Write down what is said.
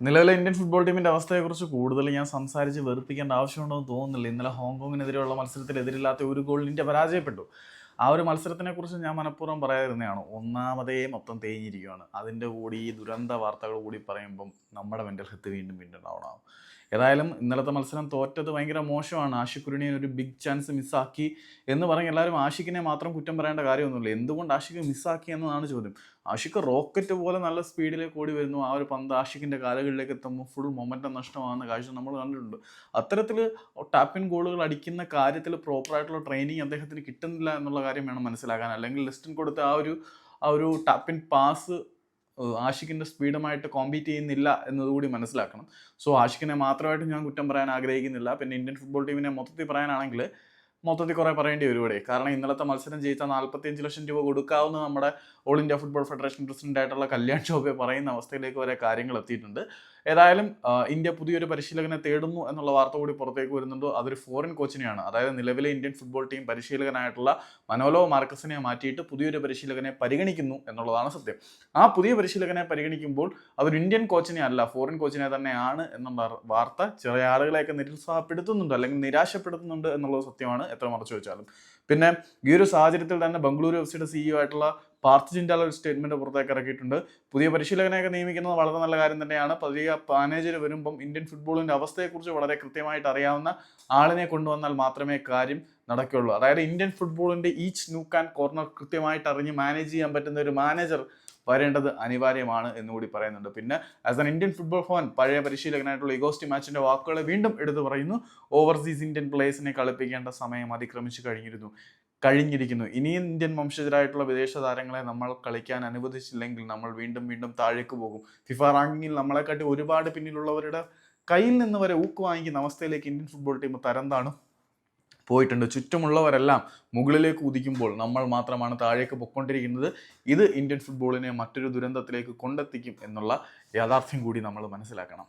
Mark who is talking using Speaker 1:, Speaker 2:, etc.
Speaker 1: നിലവിലെ Indian football ടീമിന്റെ അവസ്ഥയെക്കുറിച്ച് കൂടുതൽ ഞാൻ സംസാരിച്ച് വെറുപ്പിക്കേണ്ട ആവശ്യമുണ്ടെന്ന് തോന്നുന്നില്ല. ഇന്നലെ ഹോങ്കോങ്ങിനെതിരെയുള്ള മത്സരത്തിൽ എതിരില്ലാത്ത ഒരു ഗോളിൽ ഇന്ത്യ പരാജയപ്പെട്ടു. ആ ഒരു മത്സരത്തിനെ കുറിച്ച് ഞാൻ മനഃപൂർവം പറയാതിരുന്നതാണ്. ഒന്നാമതേ മൊത്തം തേഞ്ഞിരിക്കുകയാണ് അതിന്റെ കൂടി ഈ ദുരന്ത വാർത്തകൾ കൂടി പറയുമ്പം നമ്മുടെ മെന്റൽ ഹെൽത്ത് വീണ്ടും വീണ്ടും ഡൗൺ ആവും. ഏതായാലും ഇന്നലത്തെ മത്സരം തോറ്റത് ഭയങ്കര മോശമാണ്. ആഷിഖ് കുരുണിയെ ഒരു ബിഗ് ചാൻസ് മിസ്സാക്കി എന്ന് പറഞ്ഞ് എല്ലാവരും ആഷിഖിനെ മാത്രം കുറ്റം പറയേണ്ട കാര്യമൊന്നുമില്ല. എന്തുകൊണ്ട് ആഷിഖ് മിസ്സാക്കി എന്നതാണ് ചോദ്യം. ആഷിഖ് റോക്കറ്റ് പോലെ നല്ല സ്പീഡിലേക്ക് ഓടി വരുന്നു. ആ ഒരു പന്ത് ആഷിഖിന്റെ കാലുകളിലേക്ക് എത്തുമ്പോൾ ഫുൾ മൊമെന്റം നഷ്ടമാകുന്ന കാഴ്ച നമ്മൾ കണ്ടിട്ടുണ്ട്. അത്തരത്തിൽ ടാപ്പിൻ ഗോളുകൾ അടിക്കുന്ന കാര്യത്തിൽ പ്രോപ്പറായിട്ടുള്ള ട്രെയിനിങ് അദ്ദേഹത്തിന് കിട്ടുന്നില്ല എന്നുള്ള കാര്യം വേണം മനസ്സിലാക്കാൻ. അല്ലെങ്കിൽ ലിസ്റ്റിൻ കൊടുത്ത ആ ഒരു ആ ഒരു ടാപ്പിൻ പാസ് ആഷിഖിന്റെ സ്പീഡുമായിട്ട് കോമ്പീറ്റ് ചെയ്യുന്നില്ല എന്നതുകൂടി മനസ്സിലാക്കണം. സോ ആഷിഖിനെ മാത്രമായിട്ട് ഞാൻ കുറ്റം പറയാൻ ആഗ്രഹിക്കുന്നില്ല. പിന്നെ ഇന്ത്യൻ ഫുട്ബോൾ ടീമിനെ മൊത്തത്തിൽ പറയാനാണെങ്കിൽ മൊത്തത്തിൽ കുറേ പറയേണ്ടി വരും ഇവിടെ. കാരണം ഇന്നലത്തെ മത്സരം ജയിച്ച നാൽപ്പത്തിയഞ്ച് ലക്ഷം രൂപ കൊടുക്കാവുന്ന നമ്മുടെ all India football federation president ആയിട്ടുള്ള കല്യാൺ ചോബെ പറയുന്ന അവസ്ഥയിലേക്ക് വരെ കാര്യങ്ങൾ എത്തിയിട്ടുണ്ട്. ഏതായാലും ഇന്ത്യ പുതിയൊരു പരിശീലകനെ തേടുന്നു എന്നുള്ള വാർത്ത കൂടി പുറത്തേക്ക് വരുന്നുണ്ട്. അതൊരു ഫോറിൻ കോച്ചിനെയാണ് അതായത് നിലവിലെ ഇന്ത്യൻ ഫുട്ബോൾ ടീം പരിശീലകനായിട്ടുള്ള മനോലോ മാർക്കസിനെ മാറ്റിയിട്ട് പുതിയൊരു പരിശീലകനെ പരിഗണിക്കുന്നു എന്നുള്ളതാണ് സത്യം. ആ പുതിയ പരിശീലകനെ പരിഗണിക്കുമ്പോൾ അതൊരു ഇന്ത്യൻ കോച്ചിനെ അല്ല ഫോറിൻ കോച്ചിനെ തന്നെയാണ് എന്നുള്ള വാർത്ത ചെറിയ ആളുകളെയൊക്കെ നിരുത്സാഹപ്പെടുത്തുന്നുണ്ട് അല്ലെങ്കിൽ നിരാശപ്പെടുത്തുന്നുണ്ട് എന്നുള്ളത് സത്യമാണ്. എത്ര മറച്ചു വെച്ചാലും. പിന്നെ ഈ ഒരു സാഹചര്യത്തിൽ തന്നെ ബംഗളൂരു എഫ് സിയുടെ സിഇഒ ആയിട്ടുള്ള പാർത്ഥ് ജിൻഡാൽ ഒരു സ്റ്റേറ്റ്മെന്റ് പുറത്തേക്ക് ഇറക്കിയിട്ടുണ്ട്. പുതിയ പരിശീലകനെയൊക്കെ നിയമിക്കുന്നത് വളരെ നല്ല കാര്യം തന്നെയാണ്. പുതിയ മാനേജർ വരുമ്പം ഇന്ത്യൻ ഫുട്ബോളിന്റെ അവസ്ഥയെക്കുറിച്ച് വളരെ കൃത്യമായിട്ട് അറിയാവുന്ന ആളിനെ കൊണ്ടുവന്നാൽ മാത്രമേ കാര്യം നടക്കുകയുള്ളൂ. അതായത് ഇന്ത്യൻ ഫുട്ബോളിന്റെ ഈച്ച് നൂക്ക് ആൻഡ് കോർണർ കൃത്യമായിട്ട് അറിഞ്ഞ് മാനേജ് ചെയ്യാൻ പറ്റുന്ന ഒരു മാനേജർ വരേണ്ടത് അനിവാര്യമാണ് എന്നുകൂടി പറയുന്നുണ്ട്. പിന്നെ as an Indian football fan പഴയ പരിശീലകനായിട്ടുള്ള ഇഗോസ്റ്റി മാച്ചിന്റെ വാക്കുകളെ വീണ്ടും എടുത്തു പറയുന്നു. ഓവർസീസ് ഇന്ത്യൻ പ്ലേയേഴ്സിനെ കളിപ്പിക്കേണ്ട സമയം അതിക്രമിച്ചു കഴിഞ്ഞിരുന്നു. കഴിഞ്ഞിരിക്കുന്നു. ഇനിയും ഇന്ത്യൻ വംശജരായിട്ടുള്ള വിദേശ താരങ്ങളെ നമ്മൾ കളിക്കാൻ അനുവദിച്ചില്ലെങ്കിൽ നമ്മൾ വീണ്ടും വീണ്ടും താഴേക്ക് പോകും. ഫിഫ റാങ്കിങ്ങിൽ നമ്മളെക്കാട്ടി ഒരുപാട് പിന്നിലുള്ളവരുടെ കയ്യിൽ നിന്ന് വരെ ഊക്ക് വാങ്ങിക്കുന്ന അവസ്ഥയിലേക്ക് ഇന്ത്യൻ ഫുട്ബോൾ ടീം തരം താണു. പോയിട്ടുണ്ട്. ചുറ്റുമുള്ളവരെല്ലാം മുകളിലേക്ക് ഉദിക്കുമ്പോൾ നമ്മൾ മാത്രമാണ് താഴേക്ക് പൊക്കൊണ്ടിരിക്കുന്നത് ഇത് ഇന്ത്യൻ ഫുട്ബോളിനെ മറ്റൊരു ദുരന്തത്തിലേക്ക് കൊണ്ടെത്തിക്കും എന്നുള്ള യാഥാർത്ഥ്യം കൂടി നമ്മൾ മനസ്സിലാക്കണം.